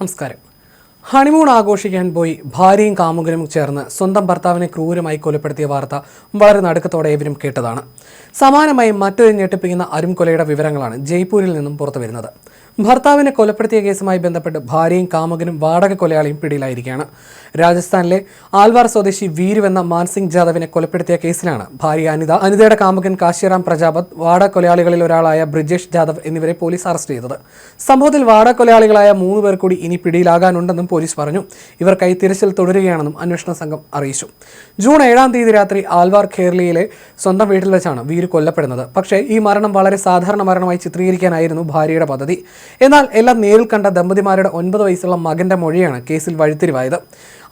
നമസ്കാരം. ഹണിമൂൺ ആഘോഷിക്കാൻ പോയി ഭാര്യയും കാമുകനും ചേർന്ന് സ്വന്തം ഭർത്താവിനെ ക്രൂരമായി കൊലപ്പെടുത്തിയ വാർത്ത വളരെ നടുക്കത്തോടെ ഏവരും കേട്ടതാണ്. സമാനമായി മറ്റൊരു ഞെട്ടിപ്പിക്കുന്ന അരുംകൊലയുടെ വിവരങ്ങളാണ് ജയ്പൂരിൽ നിന്നും പുറത്തു വരുന്നത് ഭർത്താവിനെ കൊലപ്പെടുത്തിയ കേസുമായി ബന്ധപ്പെട്ട് ഭാര്യയും കാമുകനും വാടക കൊലയാളിയും പിടിയിലായിരിക്കുകയാണ്. രാജസ്ഥാനിലെ ആൽവാർ സ്വദേശി വീരു എന്ന മാൻസിംഗ് ജാദവിനെ കൊലപ്പെടുത്തിയ കേസിലാണ് ഭാര്യ അനിത അനിതയുടെ കാമുകൻ കാശിറാം പ്രജാപത് വാടക കൊലയാളികളിൽ ഒരാളായ ബ്രിജേഷ് ജാദവ് എന്നിവരെ പോലീസ് അറസ്റ്റ് ചെയ്തത്. സംഭവത്തിൽ വാടക കൊലയാളികളായ മൂന്ന് പേർ കൂടി ഇനി പിടിയിലാകാനുണ്ടെന്നും പോലീസ് പറഞ്ഞു. ഇവർക്കായി തിരച്ചിൽ തുടരുകയാണെന്നും അന്വേഷണ സംഘം അറിയിച്ചു. ജൂൺ ഏഴാം തീയതി രാത്രി ആൽവാർ ഖേർലിയിലെ സ്വന്തം വീട്ടിൽ വെച്ചാണ് വീര് കൊല്ലപ്പെടുന്നത്. പക്ഷേ ഈ മരണം വളരെ സാധാരണ മരണമായി ചിത്രീകരിക്കാനായിരുന്നു ഭാര്യയുടെ പദ്ധതി. എന്നാൽ എല്ലാം നേരിൽ കണ്ട ദമ്പതിമാരുടെ ഒൻപത് വയസ്സുള്ള മകന്റെ മൊഴിയാണ് കേസിൽ വഴിത്തിരിവായത്.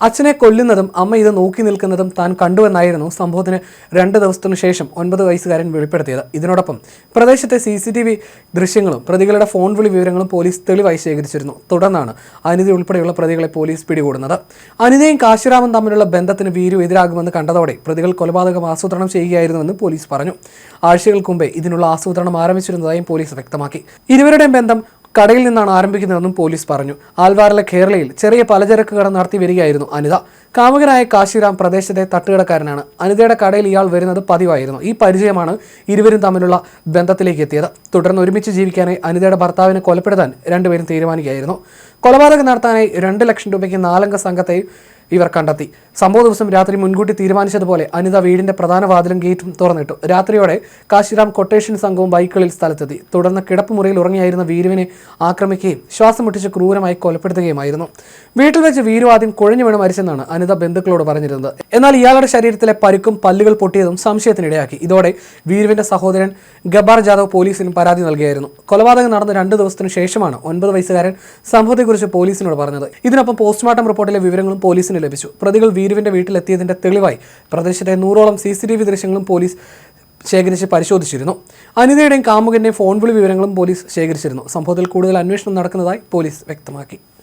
അച്ഛനെ കൊല്ലുന്നതും അമ്മ ഇത് നോക്കി നിൽക്കുന്നതും താൻ കണ്ടുവെന്നായിരുന്നു സംഭവത്തിന് രണ്ട് ദിവസത്തിനു ശേഷം ഒൻപത് വയസ്സുകാരൻ വെളിപ്പെടുത്തിയത്. ഇതിനോടൊപ്പം പ്രദേശത്തെ സി സി ടി വി ദൃശ്യങ്ങളും പ്രതികളുടെ ഫോൺ വിളി വിവരങ്ങളും പോലീസ് തെളിവായി ശേഖരിച്ചിരുന്നു. തുടർന്നാണ് അനിത ഉൾപ്പെടെയുള്ള പ്രതികളെ പോലീസ് പിടികൂടുന്നത്. അനിതയും കാശിറാമും തമ്മിലുള്ള ബന്ധത്തിന് വീരു എതിരാകുമെന്ന് കണ്ടതോടെ പ്രതികൾ കൊലപാതകം ആസൂത്രണം ചെയ്യുകയായിരുന്നുവെന്ന് പോലീസ് പറഞ്ഞു. ആഴ്ചകൾക്ക് മുമ്പേ ഇതിനുള്ള ആസൂത്രണം ആരംഭിച്ചിരുന്നതായും പോലീസ് വ്യക്തമാക്കി. ഇരുവരുടെയും ബന്ധം കടയിൽ നിന്നാണ് ആരംഭിക്കുന്നതെന്നും പോലീസ് പറഞ്ഞു. ആൽവാറിലെ കേരളയിൽ ചെറിയ പലചരക്ക് കട നടത്തി വരികയായിരുന്നു അനിത. കാമുകനായ കാശിറാം പ്രദേശത്തെ തട്ടുകടക്കാരനാണ്. അനിതയുടെ കടയിൽ ഇയാൾ വരുന്നത് പതിവായിരുന്നു. ഈ പരിചയമാണ് ഇരുവരും തമ്മിലുള്ള ബന്ധത്തിലേക്ക് എത്തിയത്. തുടർന്ന് ഒരുമിച്ച് ജീവിക്കാനായി അനിതയുടെ ഭർത്താവിനെ കൊലപ്പെടുത്താൻ രണ്ടുപേരും തീരുമാനിക്കുകയായിരുന്നു. കൊലപാതകം നടത്താനായി രണ്ട് ലക്ഷം രൂപയ്ക്ക് നാലംഗ സംഘത്തെ ഇവർ കണ്ടെത്തി. സംഭവ ദിവസം രാത്രി മുൻകൂട്ടി തീരുമാനിച്ചതുപോലെ അനിത വീടിന്റെ പ്രധാന വാതിലും ഗേറ്റും തുറന്നിട്ടു. രാത്രിയോടെ കാശിറാം കൊട്ടേഷൻ സംഘവും ബൈക്കുകളിൽ സ്ഥലത്തെത്തി. തുടർന്ന് കിടപ്പുമുറിയിൽ ഉറങ്ങിയായിരുന്ന വീരുവിനെ ആക്രമിക്കുകയും ശ്വാസം മുട്ടിച്ച് ക്രൂരമായി കൊലപ്പെടുത്തുകയുമായിരുന്നു. വീട്ടിൽ വെച്ച് വീരു ആദ്യം കുഴഞ്ഞു വീണ് മരിച്ചെന്നാണ് അനിത ബന്ധുക്കളോട് പറഞ്ഞിരുന്നത്. എന്നാൽ ഇയാളുടെ ശരീരത്തിലെ പരുക്കും പല്ലുകൾ പൊട്ടിയതും സംശയത്തിനിടയാക്കി. ഇതോടെ വീരുവിന്റെ സഹോദരൻ ഗബാർ ജാദവ് പോലീസിന് പരാതി നൽകിയായിരുന്നു. കൊലപാതകം നടന്ന രണ്ട് ദിവസത്തിനു ശേഷമാണ് ഒൻപത് വയസ്സുകാരൻ സംഭവത്തെക്കുറിച്ച് പോലീസിനോട് പറഞ്ഞത്. ഇതിനൊപ്പം പോസ്റ്റ്മോർട്ടം റിപ്പോർട്ടിലെ വിവരങ്ങളും പോലീസിന് ലഭിച്ചു. പ്രതികൾ വീരുവിന്റെ വീട്ടിലെത്തിയതിന്റെ തെളിവായി പ്രദേശത്തെ നൂറോളം സി സി ടി വി ദൃശ്യങ്ങളും പോലീസ് ശേഖരിച്ച് പരിശോധിച്ചിരുന്നു. അനിതയുടെയും കാമുകന്റെയും ഫോൺ വിളി വിവരങ്ങളും പോലീസ് ശേഖരിച്ചിരുന്നു. സംഭവത്തിൽ കൂടുതൽ അന്വേഷണം നടക്കുന്നതായി പോലീസ് വ്യക്തമാക്കി.